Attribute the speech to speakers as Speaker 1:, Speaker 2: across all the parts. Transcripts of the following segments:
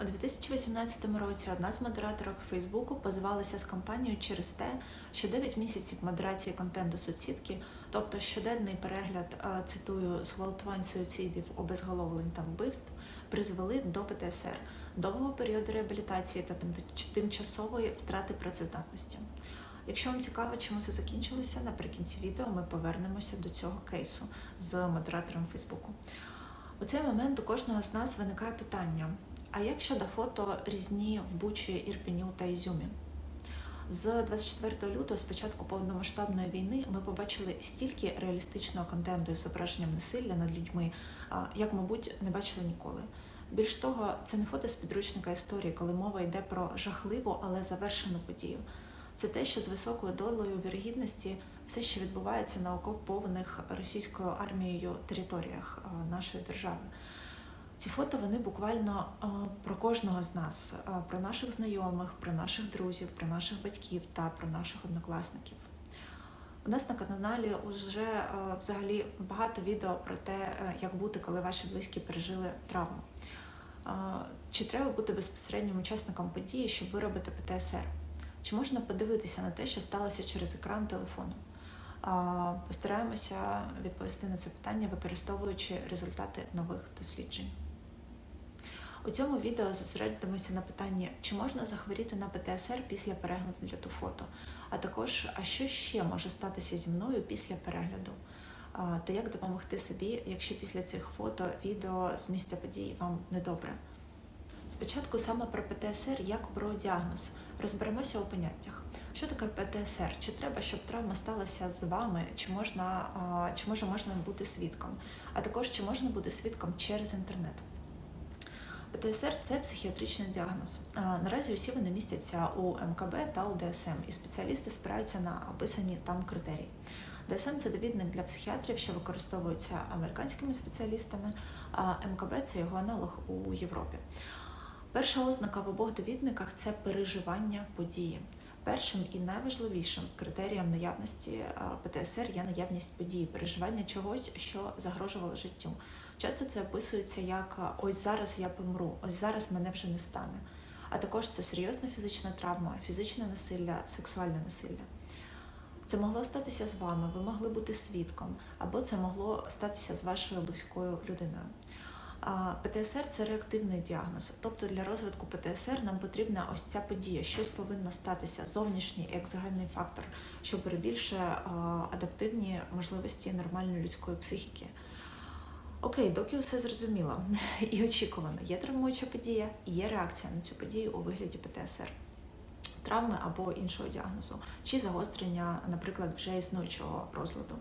Speaker 1: У 2018 році одна з модераторок Фейсбуку позивалася з компанією через те, що 9 місяців модерації контенту соцсітки, тобто щоденний перегляд, е, цитую, зґвалтувань суїцидів, обезголовлень та вбивств, призвели до ПТСР, довгого періоду реабілітації та тимчасової втрати працездатності. Якщо вам цікаво, чому це закінчилося, наприкінці відео ми повернемося до цього кейсу з модератором Фейсбуку. У цей момент у кожного з нас виникає питання: а як щодо фото різні в Бучі, Ірпіню та Ізюмі? З 24 лютого, з початку повномасштабної війни, ми побачили стільки реалістичного контенту із зображенням насилля над людьми, як, мабуть, не бачили ніколи. Більш того, це не фото з підручника історії, коли мова йде про жахливу, але завершену подію. Це те, що з високою долею вірогідності все, що відбувається на окупованих російською армією територіях нашої держави. Ці фото вони буквально про кожного з нас, про наших знайомих, про наших друзів, про наших батьків та про наших однокласників. У нас на каналі вже взагалі багато відео про те, е, як бути, коли ваші близькі пережили травму. Чи треба бути безпосереднім учасником події, щоб виробити ПТСР? Чи можна подивитися на те, що сталося через екран телефону? Постараємося відповісти на це питання, використовуючи результати нових досліджень. У цьому відео зосередимося на питанні, чи можна захворіти на ПТСР після перегляду фото, а також а що ще може статися зі мною після перегляду, та як допомогти собі, якщо після цих фото, відео з місця подій вам недобре. Спочатку саме про ПТСР як про діагноз. Розберемося у поняттях. Що таке ПТСР? Чи треба, щоб травма сталася з вами, чи можна, чи може можна бути свідком, а також чи можна бути свідком через інтернет. ПТСР це психіатричний діагноз. Наразі усі вони містяться у МКБ та у ДСМ, і спеціалісти спираються на описані там критерії. ДСМ це довідник для психіатрів, що використовується американськими спеціалістами, а МКБ це його аналог у Європі. Перша ознака в обох довідниках це переживання події. Першим і найважливішим критерієм наявності ПТСР є наявність події, переживання чогось, що загрожувало життю. Часто це описується як ось зараз я помру, ось зараз мене вже не стане. А також це серйозна фізична травма, фізичне насилля, сексуальне насилля. Це могло статися з вами, ви могли бути свідком, або це могло статися з вашою близькою людиною. ПТСР це реактивний діагноз. Тобто для розвитку ПТСР нам потрібна ось ця подія. Щось повинно статися зовнішній екзогенний фактор, що перебільшує адаптивні можливості нормальної людської психіки. Окей, доки все зрозуміло і очікувано. Є травмуюча подія є реакція на цю подію у вигляді ПТСР. Травми або іншого діагнозу, чи загострення, наприклад, вже існуючого розладу.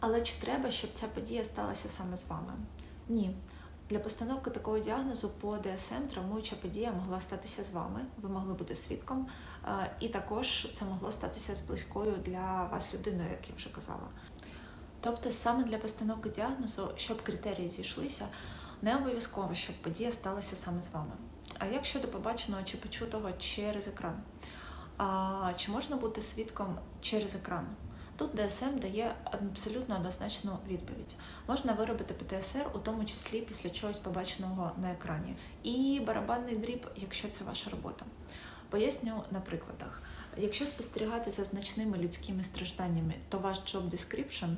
Speaker 1: Але чи треба, щоб ця подія сталася саме з вами? Ні. Для постановки такого діагнозу по ДСМ травмуюча подія могла статися з вами, ви могли бути свідком, е, і також це могло статися з близькою для вас людиною, як я вже казала. Тобто, саме для постановки діагнозу, щоб критерії зійшлися, не обов'язково, щоб подія сталася саме з вами. А як щодо побаченого чи почутого через екран? А, чи можна бути свідком через екран? Тут ДСМ дає абсолютно однозначну відповідь. Можна виробити ПТСР, у тому числі після чогось побаченого на екрані, і барабанний дріб, якщо це ваша робота. Поясню на прикладах. Якщо спостерігати за значними людськими стражданнями, то ваш job description,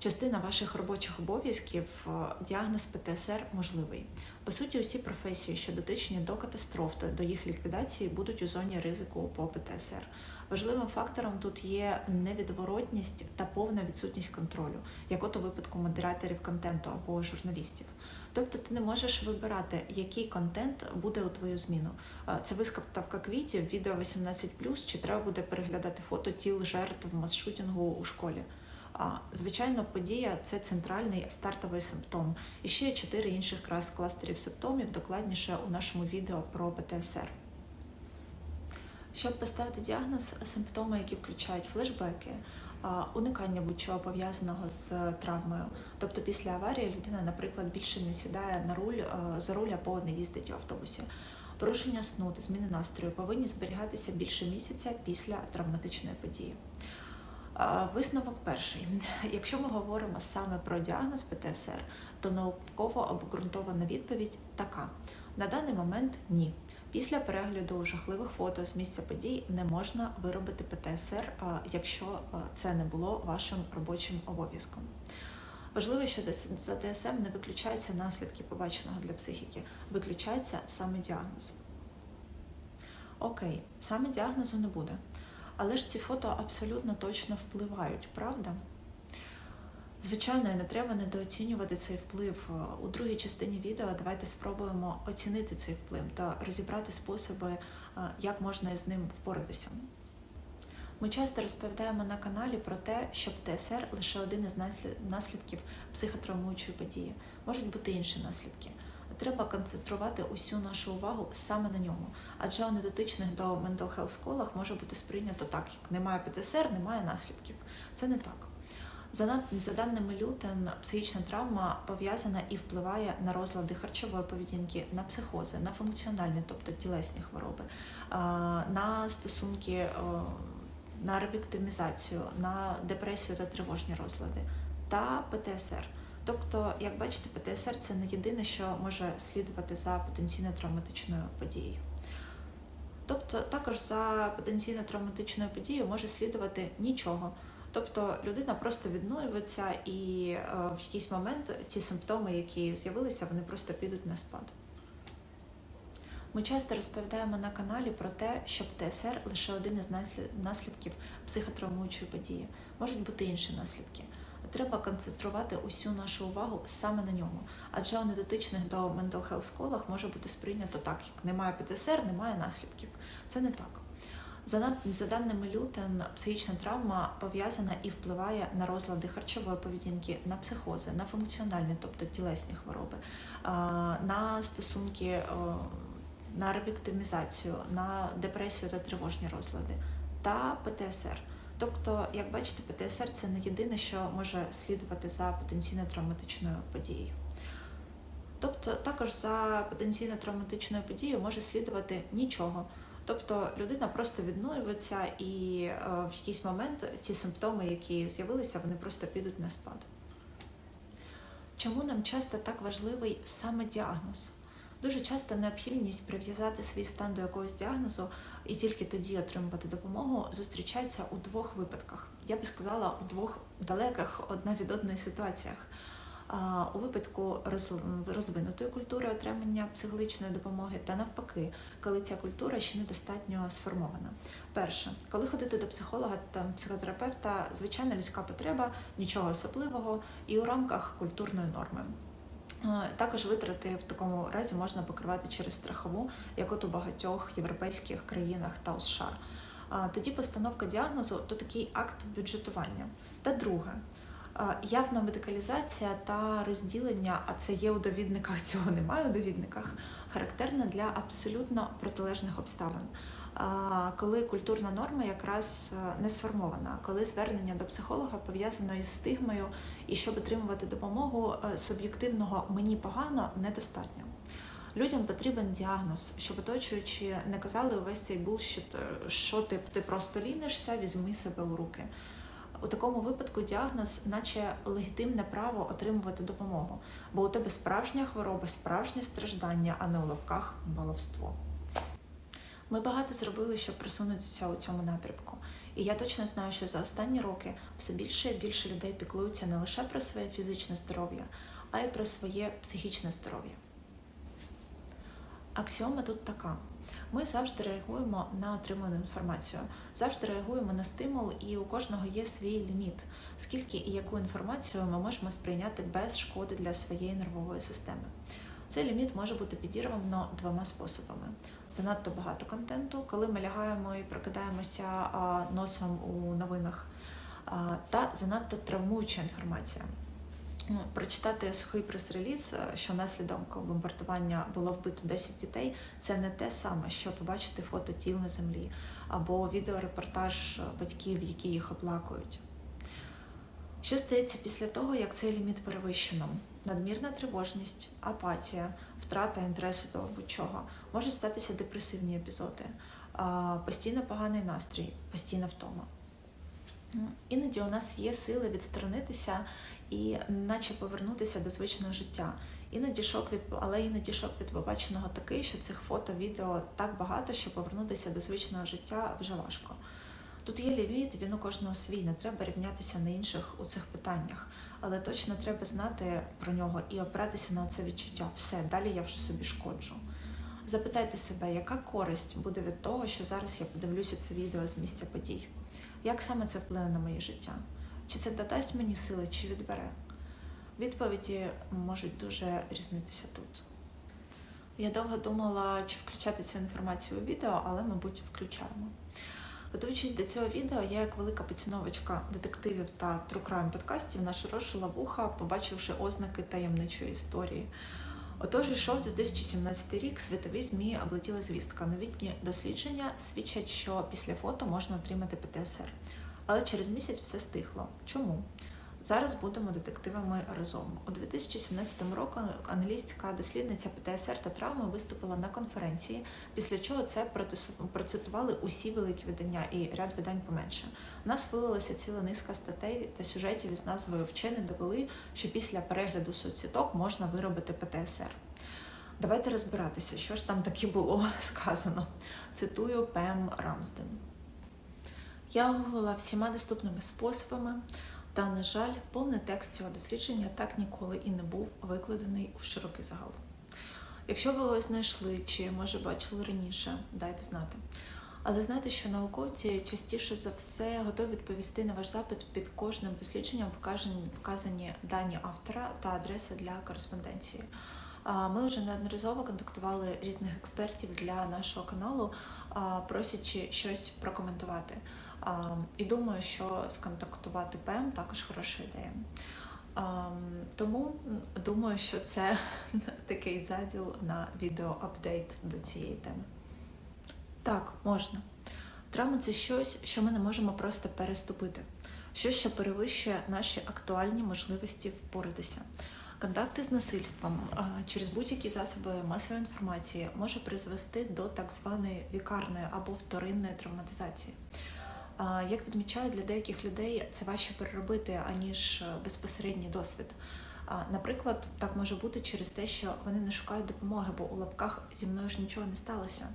Speaker 1: частина ваших робочих обов'язків, е, діагноз ПТСР можливий. По суті, усі професії, що дотичні до катастроф та до їх ліквідації, будуть у зоні ризику по ПТСР. Важливим фактором тут є невідворотність та повна відсутність контролю, як от у випадку модераторів контенту або журналістів. Тобто ти не можеш вибирати, який контент буде у твою зміну. Це виставка квітів, відео 18+, чи треба буде переглядати фото тіл жертв масшутінгу у школі. Звичайно, подія це центральний стартовий симптом. І ще є чотири інших кластерів симптомів, докладніше у нашому відео про ПТСР. Щоб поставити діагноз, симптоми, які включають флешбеки, уникання будь-чого пов'язаного з травмою. Тобто після аварії людина, наприклад, більше не сідає на руль за руль або не їздить в автобусі. Порушення сну зміни настрою повинні зберігатися більше місяця після травматичної події. Висновок перший. Якщо ми говоримо саме про діагноз ПТСР, то науково обґрунтована відповідь така: На даний момент ні. Після перегляду жахливих фото з місця подій не можна виробити ПТСР, якщо це не було вашим робочим обов'язком. Важливо, що за ДСМ не виключаються наслідки побаченого для психіки, виключається саме діагноз. Окей, саме діагнозу не буде. Але ж ці фото абсолютно точно впливають, правда? Звичайно, не треба недооцінювати цей вплив. У другій частині відео давайте спробуємо оцінити цей вплив та розібрати способи, е, як можна з ним впоратися. Ми часто розповідаємо на каналі про те, що ПТСР лише один із наслідків психотравмуючої події. Можуть бути інші наслідки. Треба концентрувати усю нашу увагу саме на ньому, адже у недотичних до mental health школах може бути сприйнято так, як немає ПТСР, немає наслідків. Це не так. За, даними Лютен, психічна травма пов'язана і впливає на розлади харчової поведінки, на психози, на функціональні, тобто тілесні хвороби, на стосунки, на ревіктимізацію, на депресію та тривожні розлади та ПТСР. Тобто, як бачите, ПТСР це не єдине, що може слідувати за потенційно травматичною подією. Тобто, також за потенційно травматичною подією може слідувати нічого. Тобто людина просто відновлюється, і е, в якийсь момент ці симптоми, які з'явилися, вони просто підуть на спад. Ми часто розповідаємо на каналі про те, що ПТСР лише один із наслідків психотравмуючої події. Можуть бути інші наслідки. Треба концентрувати усю нашу увагу саме на ньому, адже у недотичних до mental health школах може бути сприйнято так, як немає ПТСР, немає наслідків. Це не так. За, за даними Лютен, психічна травма пов'язана і впливає на розлади харчової поведінки, на психози, на функціональні, тобто тілесні хвороби, на стосунки, на ревіктимізацію, на депресію та тривожні розлади та ПТСР. Тобто, як бачите, ПТСР це не єдине, що може слідувати за потенційно травматичною подією. Тобто, також за потенційно травматичною подією може слідувати нічого. Тобто людина просто відновлюється, і е, в якийсь момент ці симптоми, які з'явилися, вони просто підуть на спад. Чому нам часто так важливий саме діагноз? Дуже часто необхідність прив'язати свій стан до якогось діагнозу і тільки тоді отримувати допомогу зустрічається у двох випадках. Я би сказала, у двох далеких одна від одної ситуаціях. У випадку роз- розвинутої культури отримання психологічної допомоги та навпаки, коли ця культура ще недостатньо сформована. Перше, коли ходити до психолога та психотерапевта, звичайна людська потреба, нічого особливого і у рамках культурної норми. Е, Також витрати в такому разі можна покривати через страхову, як от у багатьох європейських країнах та у США. Тоді постановка діагнозу то такий акт бюджетування. Та друге, е, явна медикалізація та розділення, а це є у довідниках, цього немає у довідниках, характерна для абсолютно протилежних обставин. Коли культурна норма якраз е, не сформована, коли звернення до психолога пов'язано із стигмою, і щоб отримувати допомогу е, суб'єктивного мені погано недостатньо. Людям потрібен діагноз, щоб оточуючи не казали увесь цей булщит, е, що ти, ти просто лінишся, візьми себе у руки. У такому випадку діагноз, наче легітимне право отримувати допомогу, бо у тебе справжня хвороба, справжнє страждання, а не у лапках баловство. Ми багато зробили, щоб просунутися у цьому напрямку. І я точно знаю, що за останні роки все більше і більше людей піклуються не лише про своє фізичне здоров'я, а й про своє психічне здоров'я. Аксіома тут така: ми завжди реагуємо на отриману інформацію, завжди реагуємо на стимул, і у кожного є свій ліміт, скільки і яку інформацію ми можемо сприйняти без шкоди для своєї нервової системи. Цей ліміт може бути підірвано двома способами: занадто багато контенту, коли ми лягаємо і прокидаємося носом у новинах, та занадто травмуюча інформація. Ну, Прочитати сухий прес-реліз, е, що внаслідок бомбардування було вбито 10 дітей, це не те саме, що побачити фото тіл на землі або відеорепортаж е, батьків, які їх оплакують. Що стається після того, як цей ліміт перевищено? Надмірна тривожність, апатія, втрата інтересу до будь-чого, можуть статися депресивні епізоди, постійно поганий настрій, постійна втома. Ну, Іноді у нас є сили відсторонитися і наче повернутися до звичного життя. Іноді шок від але іноді шок від побаченого такий, що цих фото, відео так багато, що повернутися до звичного життя вже важко. Тут є ліміт, він у кожного свій, не треба рівнятися на інших у цих питаннях, але точно треба знати про нього і опиратися на це відчуття. Все, далі я вже собі шкоджу. Запитайте себе, яка користь буде від того, що зараз я подивлюся це відео з місця подій? Як саме це вплине на моє життя? Чи це додасть мені сили, чи відбере? Відповіді можуть дуже різнитися тут. Я довго думала, чи включати цю інформацію у відео, але, мабуть, включаємо. Готуючись до цього відео, я, як велика поціновочка детективів та трукрайм подкастів, нашорошила вуха, побачивши ознаки таємничої історії. Отож, йшов 2017 рік, світові ЗМІ облетіла звістка. Новітні дослідження свідчать, що після фото можна отримати ПТСР. Але через місяць все стихло. Чому? Зараз будемо детективами разом. У 2017 році аналістська дослідниця ПТСР та травми виступила на конференції, після чого це процитували усі великі видання і ряд видань поменше. У нас вилилася ціла низка статей та сюжетів із назвою Вчені довели, що після перегляду соцсіток можна виробити ПТСР. Давайте розбиратися, що ж там таке було сказано. Цитую Пем Рамсден. Я гуглила всіма доступними способами, та, на жаль, повний текст цього дослідження так ніколи і не був викладений у широкий загал. Якщо ви його знайшли чи, може, бачили раніше, дайте знати. Але знайте, що науковці частіше за все готові відповісти на ваш запит під кожним дослідженням вказані, вказані дані автора та адреса для кореспонденції. Ми вже неодноразово контактували різних експертів для нашого каналу, просячи щось прокоментувати. І думаю, що сконтактувати ПМ також хороша ідея. Тому думаю, що це такий заділ на відео-апдейт до цієї теми. Так, можна. Травма це щось, що ми не можемо просто переступити, щось, що перевищує наші актуальні можливості впоратися. Контакти з насильством через будь-які засоби масової інформації може призвести до так званої вікарної або вторинної травматизації. Як відмічають для деяких людей, це важче переробити, аніж е, безпосередній досвід. Наприклад, так може бути через те, що вони не шукають допомоги, бо у лапках зі мною ж нічого не сталося.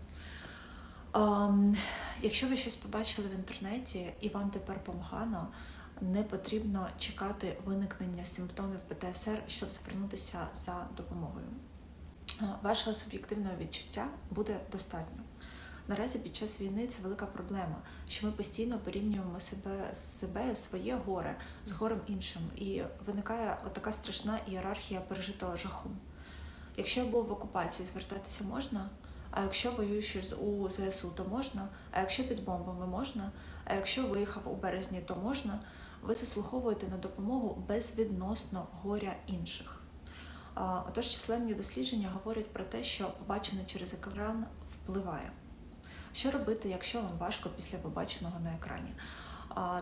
Speaker 1: Якщо ви щось побачили в інтернеті і вам тепер погано, не потрібно чекати виникнення симптомів ПТСР, щоб звернутися за допомогою. Вашого суб'єктивного відчуття буде достатньо. Наразі під час війни це велика проблема, що ми постійно порівнюємо себе, себе своє горе з горем іншим, і виникає така страшна ієрархія пережитого жаху. Якщо я був в окупації, звертатися можна, а якщо воюючи з у ЗСУ, то можна, а якщо під бомбами можна, а якщо виїхав у березні, то можна, ви заслуговуєте на допомогу безвідносно горя інших. Отож, численні дослідження говорять про те, що побачене через екран впливає. Що робити, якщо вам важко після побаченого на екрані?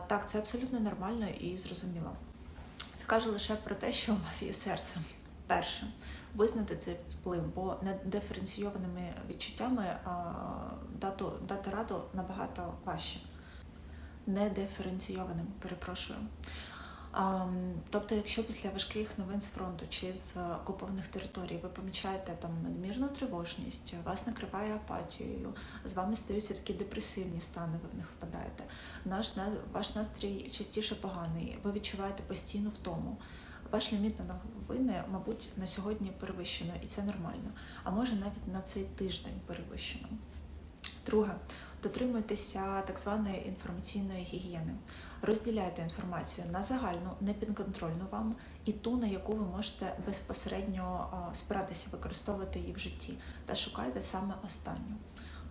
Speaker 1: Так, це абсолютно нормально і зрозуміло. Це каже лише про те, що у вас є серце. Перше, визнати цей вплив, бо недиференційованими відчуттями дату, дати раду набагато важче. Недиференційованим, перепрошую. Тобто, якщо після важких новин з фронту чи з окупованих територій ви помічаєте там надмірну тривожність, вас накриває апатією, з вами стаються такі депресивні стани, ви в них впадаєте. Наш на- ваш настрій частіше поганий, ви відчуваєте постійну втому. Ваш ліміт на новини, мабуть, на сьогодні перевищено, і це нормально. А може навіть на цей тиждень перевищено. Друге, дотримуйтеся так званої інформаційної гігієни. Розділяйте інформацію на загальну, непідконтрольну вам, і ту, на яку ви можете безпосередньо спиратися, використовувати її в житті, та шукайте саме останню.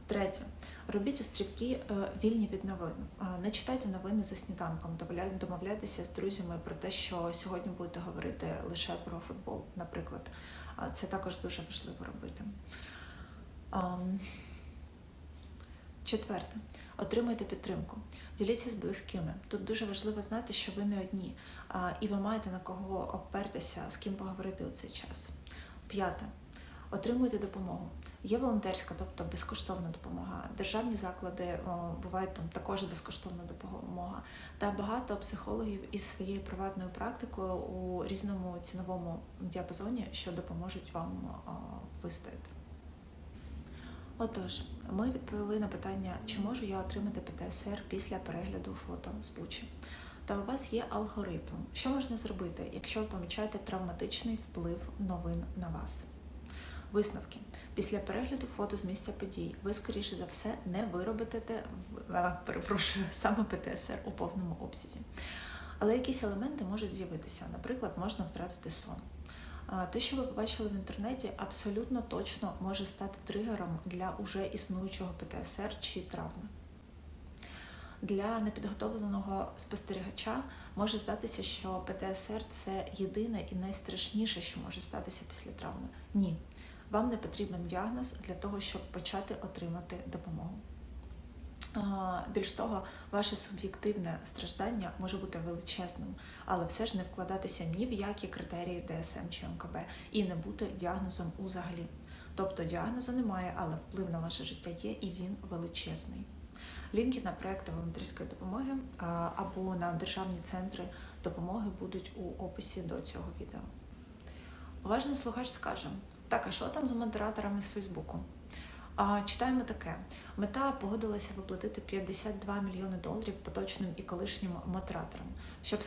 Speaker 1: Третє, робіть острівки е, вільні від новин. Не читайте новини за сніданком, домовляйтеся з друзями про те, що сьогодні будете говорити лише про футбол, наприклад. Це також дуже важливо робити. Четверте, отримуйте підтримку. Діліться з близькими. Тут дуже важливо знати, що ви не одні, і ви маєте на кого опертися, з ким поговорити у цей час. П'яте. Отримуйте допомогу. Є волонтерська, тобто безкоштовна допомога. Державні заклади бувають там також безкоштовна допомога. Та багато психологів із своєю приватною практикою у різному ціновому діапазоні, що допоможуть вам вистояти. Отож, ми відповіли на питання, чи можу я отримати ПТСР після перегляду фото з Бучі. Та у вас є алгоритм. Що можна зробити, якщо ви помічаєте травматичний вплив новин на вас? Висновки. Після перегляду фото з місця подій ви, скоріше за все, не виробите а, перепрошую, саме ПТСР у повному обсязі. Але якісь елементи можуть з'явитися. Наприклад, можна втратити сон. Те, що ви побачили в інтернеті, абсолютно точно може стати тригером для уже існуючого ПТСР чи травми. Для непідготовленого спостерігача може здатися, що ПТСР це єдине і найстрашніше, що може статися після травми. Ні, вам не потрібен діагноз для того, щоб почати отримати допомогу. Більш того, ваше суб'єктивне страждання може бути величезним, але все ж не вкладатися ні в які критерії ДСМ чи МКБ і не бути діагнозом узагалі. Тобто діагнозу немає, але вплив на ваше життя є і він величезний. Лінки на проекти волонтерської допомоги або на державні центри допомоги будуть у описі до цього відео. Уважний слухач скаже: так, а що там з модераторами з Фейсбуку? Читаємо таке: мета погодилася виплатити 52 мільйони доларів поточним і колишнім модераторам, щоб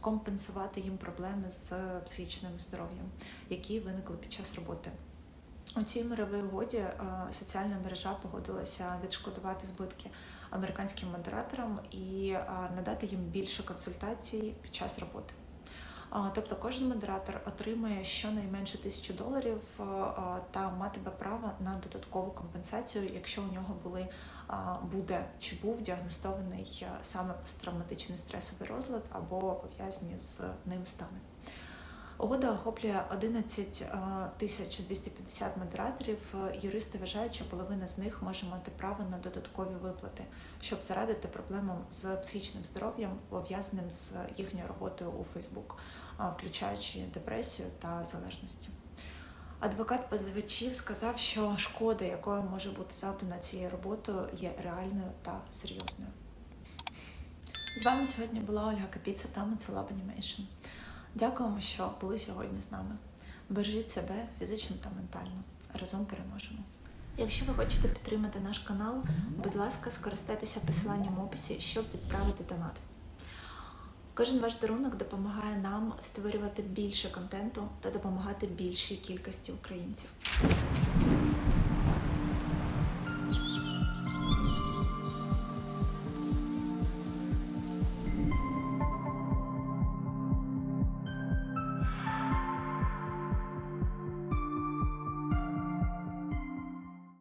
Speaker 1: компенсувати їм проблеми з психічним здоров'ям, які виникли під час роботи. У цій мировій угоді соціальна мережа погодилася відшкодувати збитки американським модераторам і надати їм більше консультацій під час роботи. Тобто кожен модератор отримує щонайменше тисячу доларів е, е, та матиме право на додаткову компенсацію, якщо у нього були буде чи був діагностований е, саме посттравматичний стресовий розлад або пов'язані з ним стани. Угода охоплює 11 е, тисяч 250 модераторів. Юристи вважають, що половина з них може мати право на додаткові виплати, щоб зарадити проблемам з психічним здоров'ям, пов'язаним з їхньою роботою у Фейсбук, включаючи депресію та залежності. Адвокат позивачів сказав, що шкода, якою може бути завдана цією роботою, є реальною та серйозною. З вами сьогодні була Ольга Капіца та Мацелаб Animation. Дякуємо, що були сьогодні з нами. Бережіть себе фізично та ментально. Разом переможемо. Якщо ви хочете підтримати наш канал, будь ласка, скористайтеся посиланням в описі, щоб відправити донат. Кожен ваш дарунок допомагає нам створювати більше контенту та допомагати більшій кількості українців.